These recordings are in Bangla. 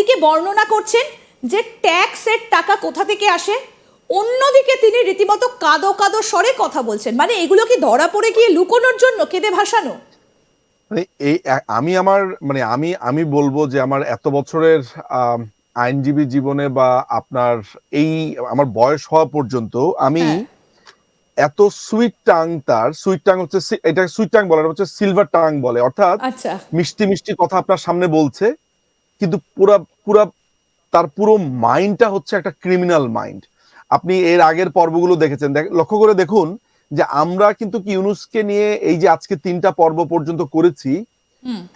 একদিকে বর্ণনা করছেন যে ট্যাক্সের টাকা কোথা থেকে আসে অন্যদিকে তিনি রীতিমতো কাদো কাদো স্বরে কথা বলছেন। মানে এগুলো কি ধরা পড়ে গিয়ে লুকোনোর জন্য কেঁদে ভাসানো? মানে এই আমি আমার মানে আমি আমি বলব যে আমার এত বছরের আইনজীবী জীবনে বা আপনার এই আমার বয়স হওয়া পর্যন্ত আমি হ্যাঁ। এত সুইট টাং তার সুইট টাং হচ্ছে এটা সুইট টাং বলে হচ্ছে সিলভার টাং বলে। অর্থাৎ আচ্ছা। মিষ্টি মিষ্টি কথা আপনার সামনে বলছে। কিন্তু পুরা পুরা তার পুরো মাইন্ডটা হচ্ছে একটা ক্রিমিনাল মাইন্ড আপনি এর আগের পর্বগুলো দেখেছেন। লক্ষ্য করে দেখুন যে আমরা কিন্তু কি ইউনুসকে নিয়ে এই যে আজকে তিনটা পর্ব পর্যন্ত করেছি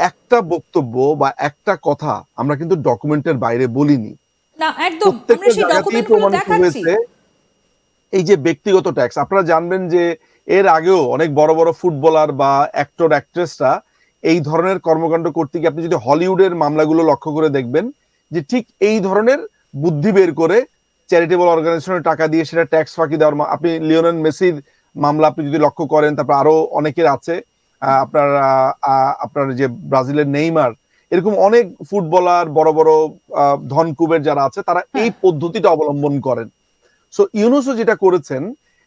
একটা বক্তব্য বা একটা কথা আমরা কিন্তু ডকুমেন্টের বাইরে বলিনি। এই যে ব্যক্তিগত ট্যাক্স আপনারা জানবেন যে এর আগেও অনেক বড় বড় ফুটবলার বা অ্যাক্টর অ্যাক্ট্রেসরা এই ধরনের কর্মকাণ্ড করতে গিয়ে আপনি যদি হলিউডের মামলাগুলো লক্ষ্য করে দেখবেন যে ঠিক এই ধরনের বুদ্ধি বের করে চ্যারিটেবল অর্গানাইজেশনের টাকা দিয়ে সেটা ট্যাক্স ফাঁকি দেওয়ার আপনি লিওনেল মেসির মামলা আপনি যদি লক্ষ্য করেন তারপর আরও অনেকের আছে আপনার আপনার যে ব্রাজিলের নেইমার এরকম অনেক ফুটবলার বড় বড় ধনকুবের যারা আছে তারা এই পদ্ধতিটা অবলম্বন করেন। সো ইউনুসও যেটা করেছেন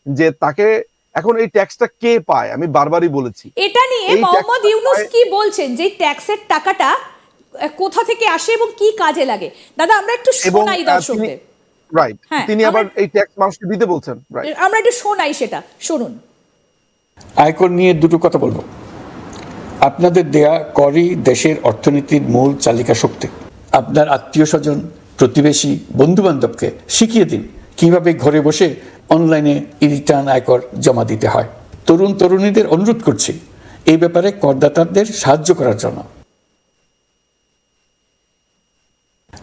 যে তাকে এখন এই ট্যাক্সটা কে পায়? আমি বারবারই বলেছি। এটা নিয়ে মোহাম্মদ ইউনুস কি বলছেন যে ট্যাক্সের টাকাটা কোথা থেকে আসে এবং কি কাজে লাগে? দাদা আমরা একটু শোনাই দর্শকদের। রাইট হ্যাঁ, তিনি আবার এই ট্যাক্স মানুষকে দিতে বলছেন রাইট আমরা একটু শোনাই সেটা শুনুন। আয়কর নিয়ে দুটো কথা বলব। আপনাদের দেয়া করই দেশের অর্থনীতির মূল চালিকা শক্তি। আপনার আত্মীয় স্বজন প্রতিবেশী বন্ধু বান্ধবকে শিখিয়ে দিন। কীভাবে ঘরে বসে অনলাইনে রিটার্ন আয়কর জমা দিতে হয়? তরুণ তরুণীদের অনুরোধ করছি এই ব্যাপারে করদাতাদের সাহায্য করার জন্য।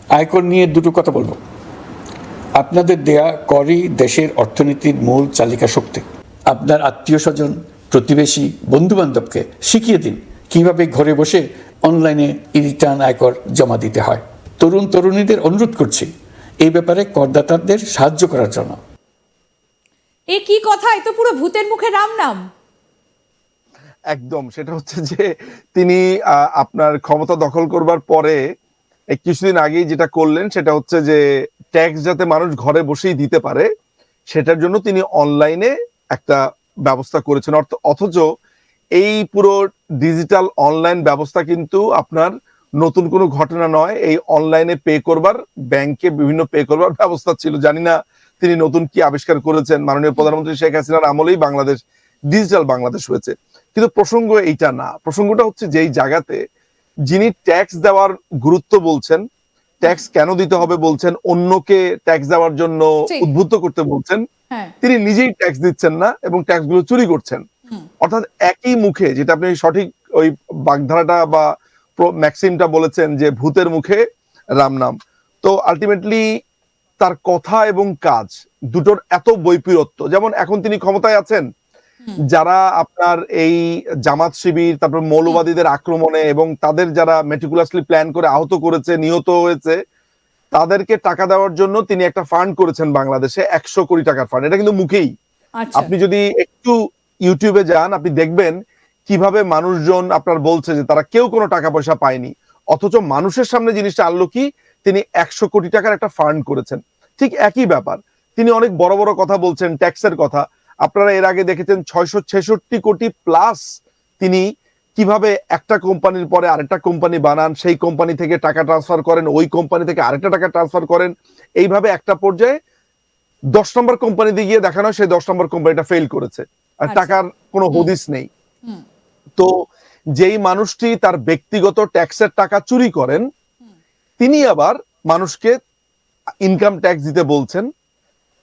আয়কর নিয়ে দুটো কথা বলব। আপনাদের দেয়া করই দেশের অর্থনীতির মূল চালিকা শক্তি। আপনার আত্মীয় স্বজন, প্রতিবেশী বন্ধু বান্ধবকে শিখিয়ে দিন কীভাবে ঘরে বসে অনলাইনে রিটার্ন আয়কর জমা দিতে হয়। তরুণ তরুণীদের অনুরোধ করছি এই ব্যাপারে করদাতাদের সাহায্য করার জন্য। এ কি কথা? এ তো পুরো ভূতের মুখে রাম নাম। একদম সেটা হচ্ছে যে তিনি আহ, আপনার ক্ষমতা দখল করবার পরে কিছুদিন আগেই যেটা করলেন সেটা হচ্ছে যে ট্যাক্স যাতে মানুষ ঘরে বসেই দিতে পারে সেটার জন্য তিনি অনলাইনে একটা ব্যবস্থা করেছেন। অর্থ- অথচ এই পুরো ডিজিটাল অনলাইন ব্যবস্থা কিন্তু আপনার নতুন কোনো ঘটনা নয় এই অনলাইনে পে করবার ব্যাংকে বিভিন্ন পে করবার ব্যবস্থা ছিল। জানি না তিনি নতুন কি আবিষ্কার করেছেন। মাননীয় প্রধানমন্ত্রী শেখ হাসিনার আমলেই বাংলাদেশ ডিজিটাল বাংলাদেশ হয়েছে। কিন্তু প্রসঙ্গ এইটা না। প্রসঙ্গটা হচ্ছে যেই জায়গাতে যিনি ট্যাক্স দেওয়ার গুরুত্ব বলছেন ট্যাক্স কেন দিতে হবে বলছেন অন্যকে ট্যাক্স দেওয়ার জন্য। উদ্বুদ্ধ করতে বলছেন হ্যাঁ। তিনি নিজেই ট্যাক্স দিচ্ছেন না এবং ট্যাক্সগুলো চুরি করছেন। অর্থাৎ একই মুখে যেটা আপনি সঠিক ওই বাগধারাটা বা ম্যাক্সিমটা বলেছেন যে ভূতের মুখে রাম নাম। তো আলটিমেটলি তার কথা এবং কাজ দুটোর এত বৈপরীত্য। যেমন এখন তিনি ক্ষমতায় আছেন যারা আপনার এই জামাত শিবির তারপর মৌলবাদীদের আক্রমণে এবং তাদের যারা মেটিকুলাসলি প্ল্যান করে আহত করেছে নিহত হয়েছে তাদেরকে টাকা দেওয়ার জন্য তিনি একটা ফান্ড করেছেন বাংলাদেশে একশো কোটি টাকার ফান্ড এটা কিন্তু মুখেই। আচ্ছা। আপনি যদি একটু ইউটিউবে যান আপনি দেখবেন কীভাবে মানুষজন আপনার বলছে যে তারা কেউ কোনো টাকা পয়সা পায়নি অথচ মানুষের সামনে জিনিসটা আনলো কি? তিনি একশো কোটি টাকার একটা ফান্ড করেছেন। ঠিক একই ব্যাপার। তিনি অনেক বড় বড় কথা বলছেন ট্যাক্সের কথা। আপনারা এর আগে দেখেছেন ছয়শো ছেষট্টি কোটি প্লাস তিনি কীভাবে একটা কোম্পানির পরে আরেকটা কোম্পানি বানান সেই কোম্পানি থেকে টাকা ট্রান্সফার করেন ওই কোম্পানি থেকে আরেকটা টাকা ট্রান্সফার করেন। এইভাবে একটা পর্যায়ে দশ নম্বর কোম্পানিতে গিয়ে দেখানো হয় সেই দশ নম্বর কোম্পানিটা ফেল করেছে। আর আচ্ছা। টাকার কোনো। হদিস নেই। তো যেই মানুষটি তার ব্যক্তিগত ট্যাক্সের টাকা চুরি করেন, তিনি আবার মানুষকে ইনকাম ট্যাক্স দিতে বলছেন,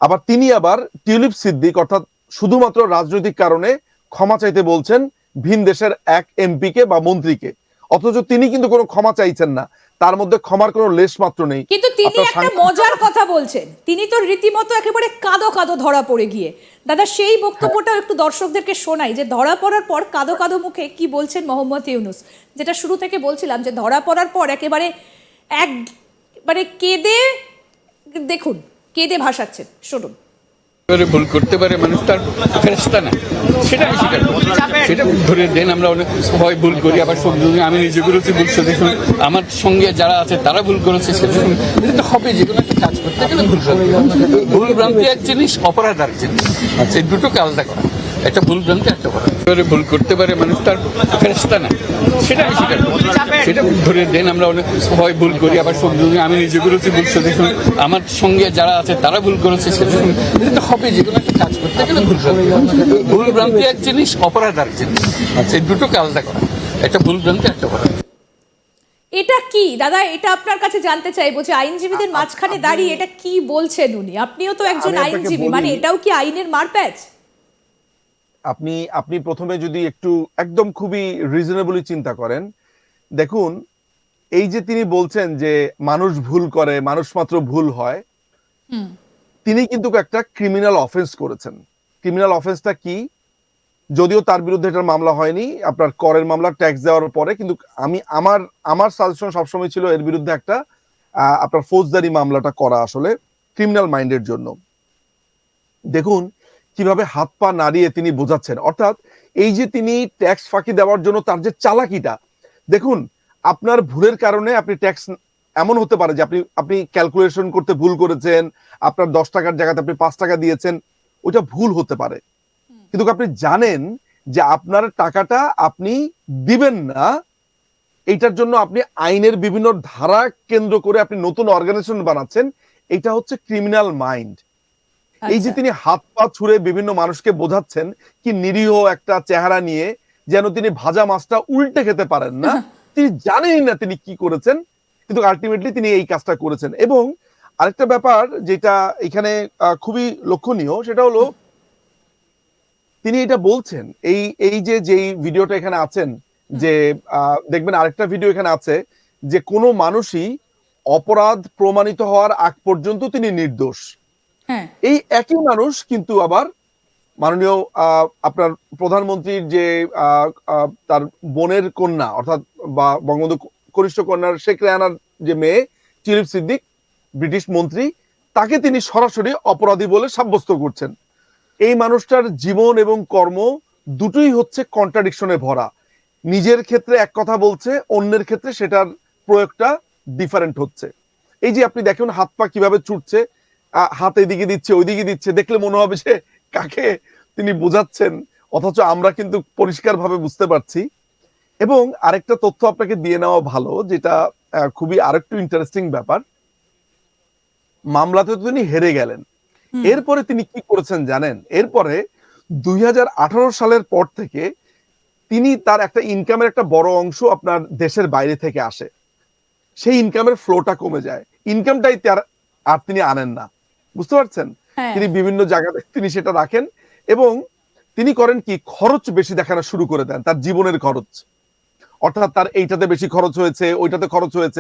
আবার তিনি আবার টিউলিপ সিদ্দিক অর্থাৎ শুধুমাত্র রাজনৈতিক কারণে ক্ষমা চাইতে বলছেন ভিন দেশের এক এমপিকে বা মন্ত্রীকে। অথচ তিনি কিন্তু কোনো ক্ষমা চাইছেন না। তার মধ্যে ক্ষমার কোনো লেশ মাত্র নেই। কিন্তু তিনি একটা মজার কথা বলছেন। তিনি তো রীতিমতো একেবারে কাদো কাদো ধরা পড়ে গিয়ে। দাদা সেই বক্তব্যটা একটু দর্শকদেরকে শোনাই যে ধরা পড়ার পর কাদো কাদো মুখে কি বলছেন মোহাম্মদ ইউনুস? যেটা শুরু থেকে বলছিলাম যে ধরা পড়ার পর একেবারে এক মানে কেঁদে দেখুন কেঁদে ভাসাচ্ছেন শুনুন। এবারে ভুল করতে পারে মানুষ, তার ফেরস্তা না। সেটা আমি স্বীকার সেটা ধরে দেন আমরা অনেক হয় ভুল করি, আবার সব আমি নিজে করেছি, ভুল সে দেখুন, আমার সঙ্গে যারা আছে, তারা ভুল করেছে সেটা দেখুন, এটা হবে, যে কোনো একটা কাজ করতে গেলে ভুল ভুল ভ্রান্তি এক জিনিস, অপরাধ আর জিনিস। এই দুটোকে আলাদা করা। একটা ভুল ভ্রান্তি একটা এবারে ভুল করতে পারে মানুষ তার ফেরেস্তা না। সেটা আমি স্বীকার সেটা ধরে দেন আমরা অনেক হয় ভুল করি আবার সব আমি নিজে করেছি ভুল সে দেখুন। আমার সঙ্গে যারা আছে তারা ভুল করেছে সেটা তো হবে যে কোনো একটা কাজ করতে গেলে ভুল ভ্রান্তি। ভুল ভ্রান্তি এক জিনিস অপরাধ আর জিনিস। আচ্ছা এই দুটোকে আলাদা করা। একটা ভুল ভ্রান্তি একটা অপরাধ এটা কি? দাদা এটা আপনার কাছে জানতে চাইব যে আইনজীবীদের মাঝখানে দাঁড়িয়ে এটা কি বলছেন উনি? আপনিও তো একজন আইনজীবী মানে এটাও কি আইনের মারপ্যাচ? আপনি আপনি প্রথমে যদি একটু একদম খুবই রিজনেবলি চিন্তা করেন দেখুন এই যে তিনি বলছেন যে মানুষ ভুল করে মানুষ মাত্র ভুল হয় তিনি কিন্তু একটা ক্রিমিনাল অফেন্স করেছেন। ক্রিমিনাল অফেন্সটা কি? যদিও তার বিরুদ্ধে এটার মামলা হয়নি আপনার করের মামলা ট্যাক্স দেওয়ার পরে কিন্তু আমি আমার আমার সাজেশন সবসময় ছিল এর বিরুদ্ধে একটা আপনার ফৌজদারি মামলাটা করা আসলে ক্রিমিনাল মাইন্ডের জন্য। দেখুন কীভাবে হাত পা নাড়িয়ে তিনি বোঝাচ্ছেন। অর্থাৎ এই যে তিনি ট্যাক্স ফাঁকি দেওয়ার জন্য তার যে চালাকিটা দেখুন আপনার ভুলের কারণে আপনি ট্যাক্স এমন হতে পারে যে আপনি আপনি ক্যালকুলেশন করতে ভুল করেছেন আপনার দশ টাকার জায়গাতে আপনি পাঁচ টাকা দিয়েছেন ওটা ভুল হতে পারে। কিন্তু আপনি জানেন যে আপনার টাকাটা আপনি দিবেন না এইটার জন্য আপনি আইনের বিভিন্ন ধারা কেন্দ্র করে আপনি নতুন অর্গানাইজেশন বানাচ্ছেন এটা হচ্ছে ক্রিমিনাল মাইন্ড। এই যে আচ্ছা। তিনি হাত পা ছুঁড়ে বিভিন্ন মানুষকে বোঝাচ্ছেন কি নিরীহ একটা চেহারা নিয়ে যেন তিনি ভাজা মাছটা উল্টে খেতে পারেন না। তিনি জানেনই না তিনি কি করেছেন কিন্তু আলটিমেটলি তিনি এই কাজটা করেছেন। এবং আরেকটা ব্যাপার যেটা এখানে খুবই লক্ষণীয় সেটা হলো তিনি এটা বলছেন এই এই যে যেই ভিডিওটা এখানে আছেন যে আহ, দেখবেন আরেকটা ভিডিও এখানে আছে যে কোনো মানুষই অপরাধ প্রমাণিত হওয়ার আগ পর্যন্ত তিনি নির্দোষ। এই একই মানুষ কিন্তু আবার মাননীয় আপনার প্রধানমন্ত্রীর যে তার বোনের কন্যা, অর্থাৎ বা বঙ্গবন্ধু কনিষ্ঠ কন্যার শেখ রেহানার যে মেয়ে টিলিপ সিদ্দিক, ব্রিটিশ মন্ত্রী, তাকে তিনি সরাসরি অপরাধী বলে সাব্যস্ত করছেন। এই মানুষটার জীবন এবং কর্ম দুটোই হচ্ছে কন্ট্রাডিকশনে ভরা। নিজের ক্ষেত্রে এক কথা বলছে, অন্যের ক্ষেত্রে সেটার প্রয়োগটা ডিফারেন্ট হচ্ছে। এই যে আপনি দেখুন হাত পা কীভাবে ছুটছে হাত এদিকে দিচ্ছে ওইদিকে দিচ্ছে দেখলে মনে হবে যে কাকে তিনি বোঝাচ্ছেন। অথচ আমরা কিন্তু পরিষ্কারভাবে বুঝতে পারছি। এবং আরেকটা তথ্য আপনাকে দিয়ে নেওয়া ভালো যেটা খুবই আরেকটু ইন্টারেস্টিং ব্যাপার। মামলাতে তিনি হেরে গেলেন। এরপরে তিনি কি করেছেন জানেন? এরপরে দুই হাজার আঠারো সালের পর থেকে তিনি তার একটা ইনকামের একটা বড় অংশ আপনার দেশের বাইরে থেকে আসে। সেই ইনকামের ফ্লোটা কমে যায়। ইনকামটাই তার আর তিনি আনেন না। বুঝতে পারছেন? হ্যাঁ। তিনি বিভিন্ন জায়গাতে তিনি সেটা রাখেন এবং তিনি করেন কি? খরচ বেশি দেখানো শুরু করে দেন তার জীবনের খরচ। অর্থাৎ তার এইটাতে বেশি খরচ হয়েছে ওইটাতে খরচ হয়েছে।